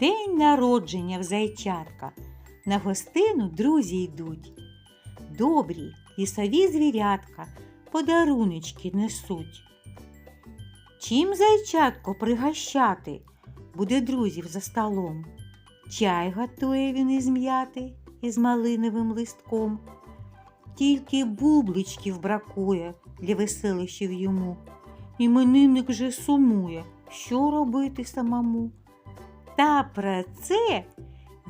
День народження в зайчатка. На гостину друзі йдуть. Добрі лісові звірятка подаруночки несуть. Чим зайчатко пригощати буде друзів за столом? Чай готує він із м'яти із малиновим листком. Тільки бубличків бракує для веселищів йому. Іменинник же сумує, що робити самому. Та про це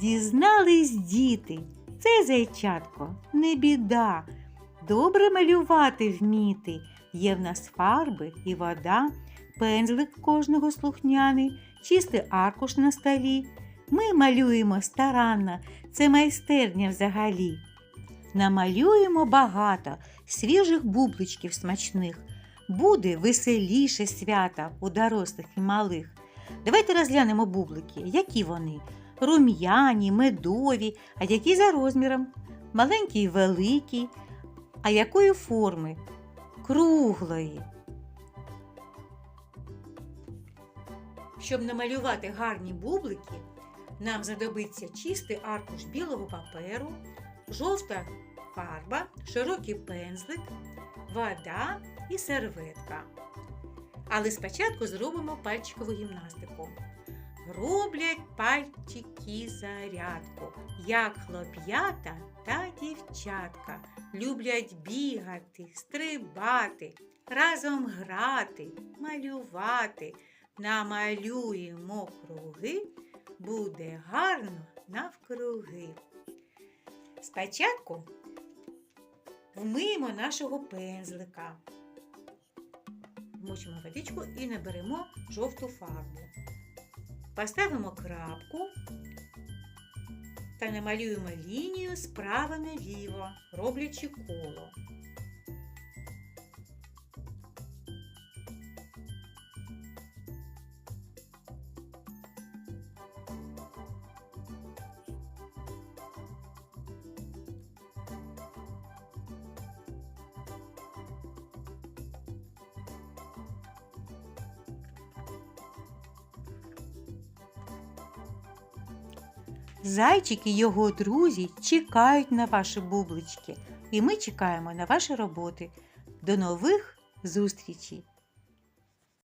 дізнались діти. Це зайчатко не біда. Добре малювати вміти. Є в нас фарби і вода, пензлик кожного слухняний, чистий аркуш на столі. Ми малюємо старанно, це майстерня взагалі. Намалюємо багато свіжих бубличків смачних. Буде веселіше свята у дорослих і малих. Давайте розглянемо бублики, які вони рум'яні, медові, а які за розміром, маленькі і великі, а якої форми? Круглої. Щоб намалювати гарні бублики, нам знадобиться чистий аркуш білого паперу, жовта фарба, широкий пензлик, вода і серветка. Але спочатку зробимо пальчикову гімнастику. Роблять пальчики зарядку, як хлоп'ята та дівчатка. Люблять бігати, стрибати, разом грати, малювати. Намалюємо круги, буде гарно навкруги. Спочатку вмиємо нашого пензлика. Вмочимо водичку і наберемо жовту фарбу. Поставимо крапку та намалюємо лінію справа наліво, роблячи коло. Зайчик і його друзі чекають на ваші бублички, і ми чекаємо на ваші роботи. До нових зустрічей!